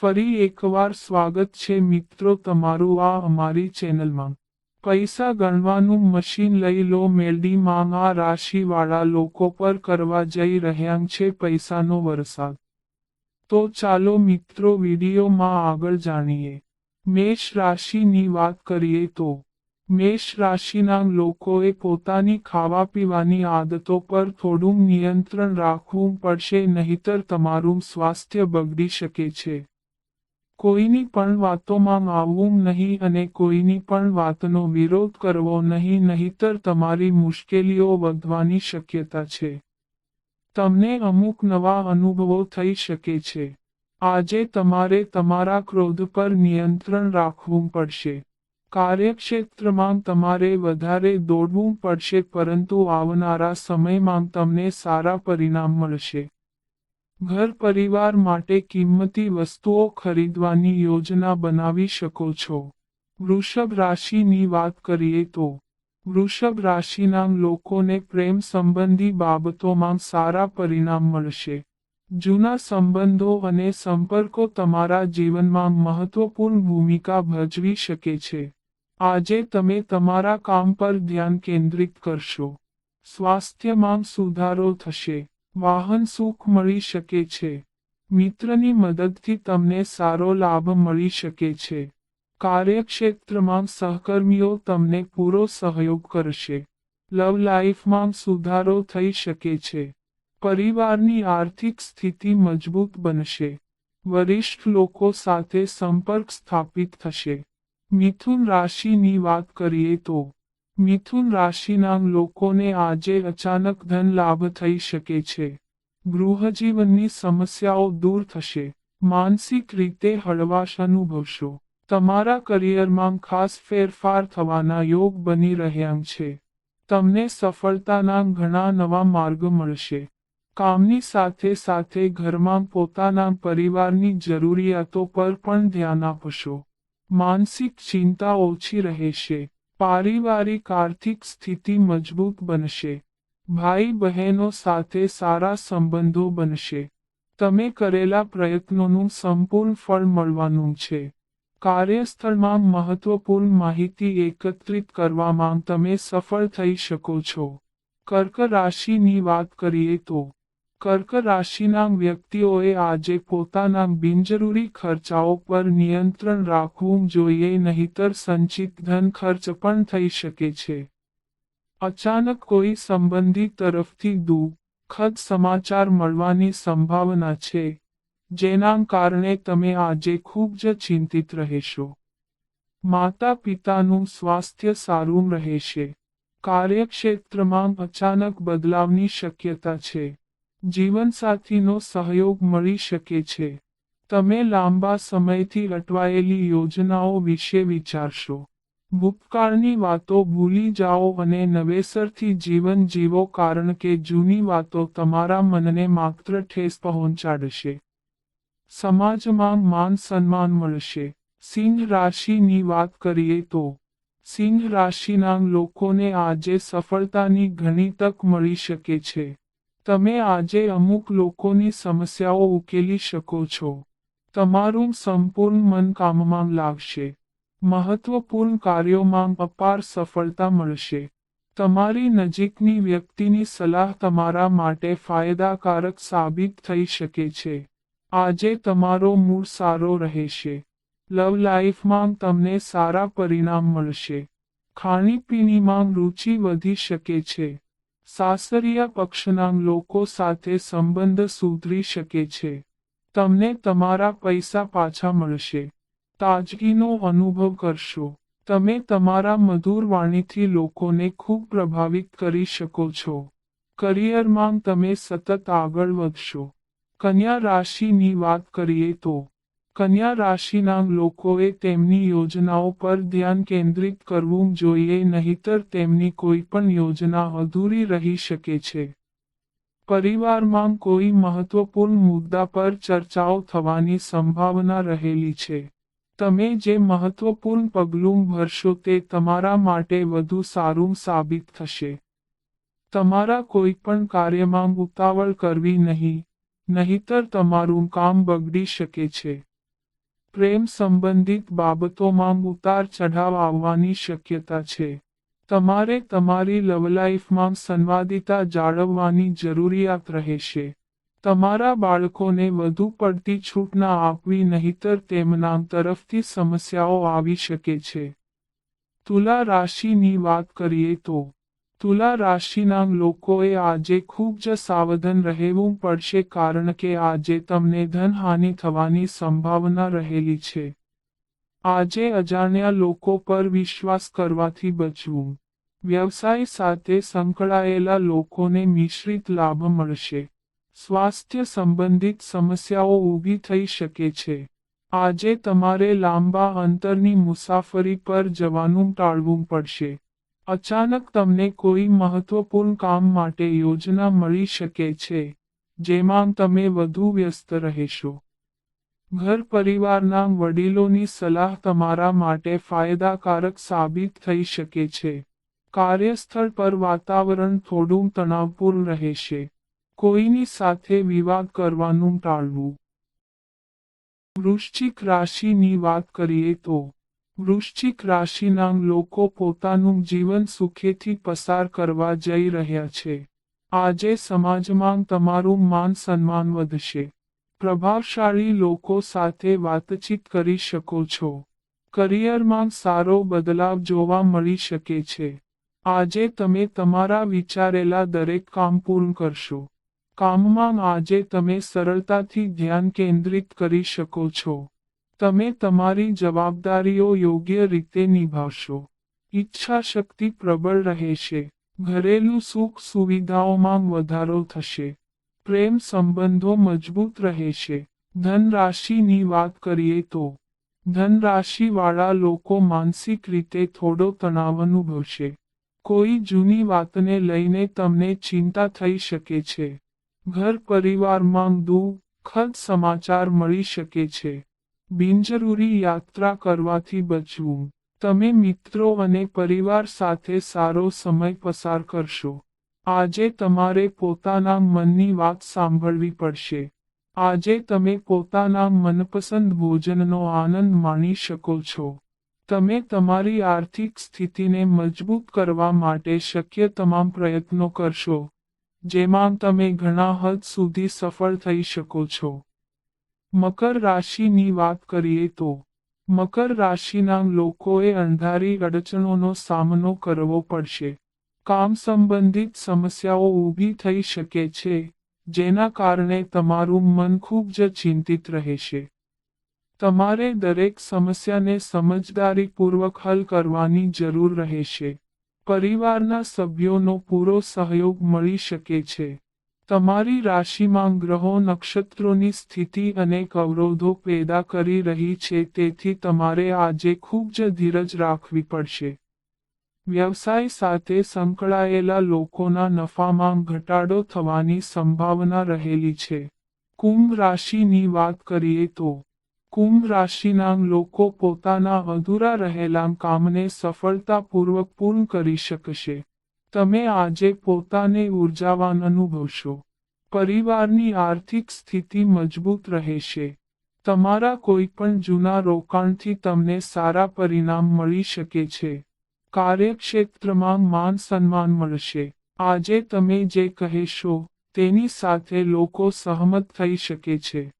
ફરી એકવાર સ્વાગત છે મિત્રો તમારું આ અમારી ચેનલમાં. પૈસા ગણવાનું મશીન લઈ લો, મેલડીમાં આ રાશિવાળા લોકો પર કરવા જઈ રહ્યા છે પૈસાનો વરસાદ. તો ચાલો મિત્રો વિડીયોમાં આગળ જાણીએ. મેષ રાશિની વાત કરીએ તો, મેષ રાશિના લોકોએ પોતાની ખાવા પીવાની આદતો પર થોડું નિયંત્રણ રાખવું પડશે નહીતર તમારું સ્વાસ્થ્ય બગડી શકે છે. કોઈની પણ વાતોમાં આવવું નહીં અને કોઈની પણ વાતનો વિરોધ કરવો નહીં, નહીતર તમારી મુશ્કેલીઓ વધવાની શક્યતા છે. તમને અમુક નવા અનુભવો થઈ શકે છે. આજે તમારે તમારા ક્રોધ પર નિયંત્રણ રાખવું પડશે. કાર્યક્ષેત્રમાં તમારે વધારે દોડવું પડશે, પરંતુ આવનારા સમયમાં તમને સારા પરિણામ મળશે. ઘર પરિવાર માટે કિંમતી વસ્તુઓ ખરીદવાની યોજના બનાવી શકો છો. વૃષભ રાશિની વાત કરીએ તો, વૃષભ રાશિના લોકોને પ્રેમ સંબંધી બાબતોમાં સારા પરિણામ મળશે. જૂના સંબંધો અને સંપર્કો તમારા જીવનમાં મહત્વપૂર્ણ ભૂમિકા ભજવી શકે છે. આજે તમે તમારા કામ પર ધ્યાન કેન્દ્રિત કરશો. સ્વાસ્થ્યમાં સુધારો થશે. વાહન સુખ મળી શકે છે. મિત્રની મદદથી તમને સારો લાભ મળી શકે છે. કાર્યક્ષેત્રમાં સહકર્મીઓ તમને પૂરો સહયોગ કરશે. લવ લાઈફમાં સુધારો થઈ શકે છે. પરિવારની આર્થિક સ્થિતિ મજબૂત બનશે. વરિષ્ઠ લોકો સાથે સંપર્ક સ્થાપિત થશે. મિથુન રાશિની વાત કરીએ તો મિથુન રાશિના લોકોને આજે અચાનક ધન લાભ થઈ શકે છે. ગૃહજીવનની સમસ્યાઓ દૂર થશે. માનસિક રીતે હળવાશ અનુભવશો. તમારા કરિયરમાં ખાસ ફેરફાર થવાના યોગ બની રહ્યા છે. તમને સફળતાના ઘણા નવા માર્ગ મળશે. કામની સાથે સાથે ઘરમાં પોતાના પરિવારની જરૂરિયાતો પર પણ ધ્યાન આપશો. માનસિક ચિંતા ઓછી રહેશે. પારિવારિક આર્થિક સ્થિતિ મજબૂત બનશે. ભાઈ બહેનો સાથે સારા સંબંધો બનશે. તમે કરેલા પ્રયત્નોનું સંપૂર્ણ ફળ મળવાનું છે. કાર્યસ્થળમાં મહત્વપૂર્ણ માહિતી એકત્રિત કરવામાં તમે સફળ થઈ શકો છો. કર્ક રાશિની વાત કરીએ તો કર્ક રાશિના વ્યક્તિઓએ આજે પોતાના બિનજરૂરી ખર્ચાઓ પર નિયંત્રણ રાખવું જોઈએ, નહીતર સંચિત ધન ખર્ચ પણ થઈ શકે છે. અચાનક કોઈ સંબંધી તરફથી દુઃખદ સમાચાર મળવાની સંભાવના છે, જેના કારણે તમે આજે ખૂબ જ ચિંતિત રહેશો. માતા પિતાનું સ્વાસ્થ્ય સારું રહેશે. કાર્યક્ષેત્રમાં અચાનક બદલાવની શક્યતા છે. જીવનસાથીનો સહયોગ મળી શકે છે. તમે લાંબા સમયથી અટવાયેલી યોજનાઓ વિશે વિચારશો. ભૂતકાળની વાતો ભૂલી જાઓ અને નવેસરથી જીવન જીવો કારણ કે જૂની વાતો તમારા મનને માત્ર ઠેસ પહોંચાડશે. સમાજમાં માન સન્માન મળશે. સિંહ રાશિની વાત કરીએ તો, સિંહ રાશિના લોકોને આજે સફળતાની ઘણી તક મળી શકે છે. તમે આજે અમુક લોકોની સમસ્યાઓ ઉકેલી શકો છો. તમારું સંપૂર્ણ મન કામમાં લાગશે. મહત્વપૂર્ણ કાર્યોમાં અપાર સફળતા મળશે. તમારી નજીકની વ્યક્તિની સલાહ તમારા માટે ફાયદાકારક સાબિત થઈ શકે છે. આજે તમારો મૂડ સારો રહેશે. લવ લાઈફમાં તમને સારા પરિણામ મળશે. ખાણીપીણીમાં રુચિ વધી શકે છે. સાસરિયા પક્ષના લોકો સાથે સંબંધ સુધરી શકે છે. તમને તમારા પૈસા પાછા મળશે. તાજગીનો અનુભવ કરશો. તમે તમારા મધુર વાણીથી લોકોને ખૂબ પ્રભાવિત કરી શકો છો. કરિયરમાં તમે સતત આગળ વધશો. કન્યા રાશિની વાત કરીએ તો કન્યા રાશિના લોકોએ તેમની યોજનાઓ પર ધ્યાન કેન્દ્રિત કરવું જોઈએ, નહીતર તેમની કોઈ પણ યોજના અધૂરી રહી શકે છે. પરિવારમાં કોઈ મહત્વપૂર્ણ મુદ્દા પર ચર્ચાઓ થવાની સંભાવના રહેલી છે. તમે જે મહત્વપૂર્ણ પગલું ભરશો તે તમારા માટે વધુ સારું સાબિત થશે. તમારા કોઈ પણ કાર્યમાં ઉતાવળ કરવી નહીં, નહીતર તમારું કામ બગડી શકે છે. પ્રેમ સંબંધિત બાબતોમાં ઉતાર ચઢાવ આવવાની શક્યતા છે. તમારે તમારી લવલાઈફમાં સંવાદિતા જાળવવાની જરૂરિયાત રહેશે. તમારા બાળકોને વધુ પડતી છૂટ ના આપવી નહીતર તેમના તરફથી સમસ્યાઓ આવી શકે છે. તુલા રાશિની વાત કરીએ તો તુલા રાશિના લોકોએ આજે ખૂબ જ સાવધાન રહેવું પડશે કારણ કે આજે તમને ધનહાનિ થવાની સંભાવના રહેલી છે. આજે અજાણ્યા લોકો પર વિશ્વાસ કરવાથી બચવું. વ્યવસાય સાથે સંકળાયેલા લોકોને મિશ્રિત લાભ મળશે. સ્વાસ્થ્ય સંબંધિત સમસ્યાઓ ઊભી થઈ શકે છે. આજે તમારે લાંબા અંતરની મુસાફરી પર જવાનું ટાળવું પડશે. અચાનક તમને કોઈ મહત્વપૂર્ણ કામ માટે યોજના મળી શકે છે, જેમાં તમે વધુ વ્યસ્ત રહેશો. ઘર પરિવારના વડીલોની સલાહ તમારા માટે ફાયદાકારક સાબિત થઈ શકે છે. કાર્યસ્થળ પર વાતાવરણ થોડું તણાવપૂર્ણ રહેશે. કોઈની સાથે વિવાદ કરવાનું ટાળવું. વૃશ્ચિક રાશિની વાત કરીએ તો વૃશ્ચિક રાશિના લોકો પોતાનું જીવન સુખેથી પસાર કરવા જઈ રહ્યા છે. આજે સમાજમાં તમારું માન સન્માન વધશે. પ્રભાવશાળી લોકો સાથે વાતચીત કરી શકો છો. કરિયરમાં સારો બદલાવ જોવા મળી શકે છે. આજે તમે તમારા વિચારેલા દરેક કામ પૂર્ણ કરશો. કામમાં આજે તમે સરળતાથી ધ્યાન કેન્દ્રિત કરી શકો છો. તમે તમારી જવાબદારીઓ યોગ્ય રીતે નિભાવશો. ઈચ્છા શક્તિ પ્રબળ રહેશે. ઘરેલું સુખ સુવિધાઓમાં વધારો થશે. પ્રેમ સંબંધો મજબૂત રહેશે. ધન રાશિની વાત કરીએ તો ધન રાશિવાળા લોકો માનસિક રીતે થોડો તણાવ અનુભવશે. કોઈ જૂની વાતને લઈને તમને ચિંતા થઈ શકે છે. ઘર પરિવારમાં દુઃખદ સમાચાર મળી શકે છે. બિનજરૂરી યાત્રા કરવાથી બચવું. તમે મિત્રો અને પરિવાર સાથે સારો સમય પસાર કરશો. આજે તમારે પોતાના મનની વાત સાંભળવી પડશે. આજે તમે પોતાના મનપસંદ ભોજનનો આનંદ માણી શકો છો. તમે તમારી આર્થિક સ્થિતિને મજબૂત કરવા માટે શક્ય તમામ પ્રયત્નો કરશો, જેમાં તમે ઘણા હદ સુધી સફળ થઈ શકો છો. મકર રાશિની વાત કરીએ તો, મકર રાશિના લોકોએ અંધારી અડચણોનો સામનો કરવો પડશે. કામ સંબંધિત સમસ્યાઓ ઊભી થઈ શકે છે, જેના કારણે તમારું મન ખૂબ જ ચિંતિત રહેશે. તમારે દરેક સમસ્યાને સમજદારીપૂર્વક હલ કરવાની જરૂર રહેશે. પરિવારના સભ્યોનો પૂરો સહયોગ મળી શકે છે. તમારી રાશિમાં ગ્રહો નક્ષત્રોની સ્થિતિ અનેક અવરોધો પેદા કરી રહી છે, તેથી તમારે આજે ખૂબ જ ધીરજ રાખવી પડશે. વ્યવસાય સાથે સંકળાયેલા લોકોના નફામાં ઘટાડો થવાની સંભાવના રહેલી છે. કુંભ રાશિની વાત કરીએ તો, કુંભ રાશિના લોકો પોતાના અધૂરા રહેલા કામને સફળતાપૂર્વક પૂર્ણ કરી શકશે. તમે આજે પોતાને ઉર્જાવાન અનુભવશો. પરિવારની આર્થિક સ્થિતિ મજબૂત રહેશે. તમારા કોઈ પણ જૂના રોકાણથી તમને સારા પરિણામ મળી શકે છે. કાર્યક્ષેત્રમાં માન સન્માન મળશે. આજે તમે જે કહેશો, તેની સાથે લોકો સહમત થઈ શકે છે.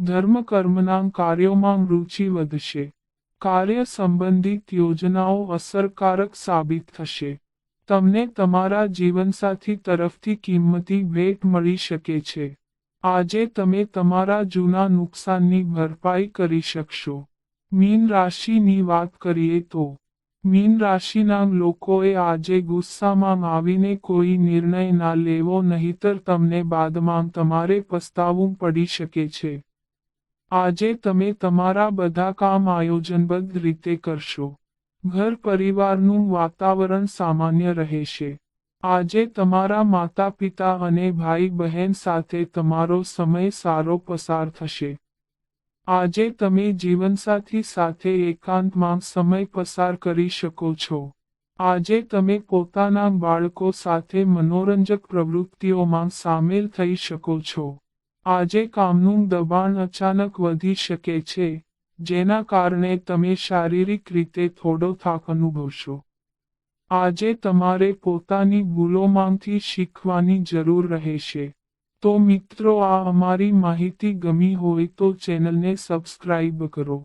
ધર્મ કર્મના કાર્યોમાં રુચિ વધશે. કાર્ય સંબંધિત યોજનાઓ અસરકારક સાબિત થશે. તમને તમારા જીવનસાથી તરફથી કિંમતી ભેટ મળી શકે છે. આજે તમે તમારા જૂના નુકસાનની ભરપાઈ કરી શકશો. મીન રાશિની વાત કરીએ તો, મીન રાશિના લોકોએ આજે ગુસ્સામાં આવીને કોઈ નિર્ણય ના લેવો નહીતર તમને બાદમાં તમારે પસ્તાવું પડી શકે છે. આજે તમે તમારા બધા કામ આયોજનબદ્ધ રીતે કરશો. ઘર પરિવારનું વાતાવરણ સામાન્ય રહેશે. આજે તમારા માતા પિતા અને ભાઈ બહેન સાથે તમારો સમય સારો પસાર થશે. આજે તમે જીવનસાથી સાથે એકાંતમાં સમય પસાર કરી શકો છો. આજે તમે પોતાના બાળકો સાથે મનોરંજક પ્રવૃત્તિઓમાં સામેલ થઈ શકો છો. આજે કામનું દબાણ અચાનક વધી શકે છે. જેના કારણે તમે શારીરિક રીતે થોડો થાક અનુભવશો. આજે તમારે પોતાની ભૂલોમાંથી શીખવાની જરૂર રહેશે. તો મિત્રો, આ અમારી માહિતી ગમી હોય તો ચેનલને સબસ્ક્રાઇબ કરો.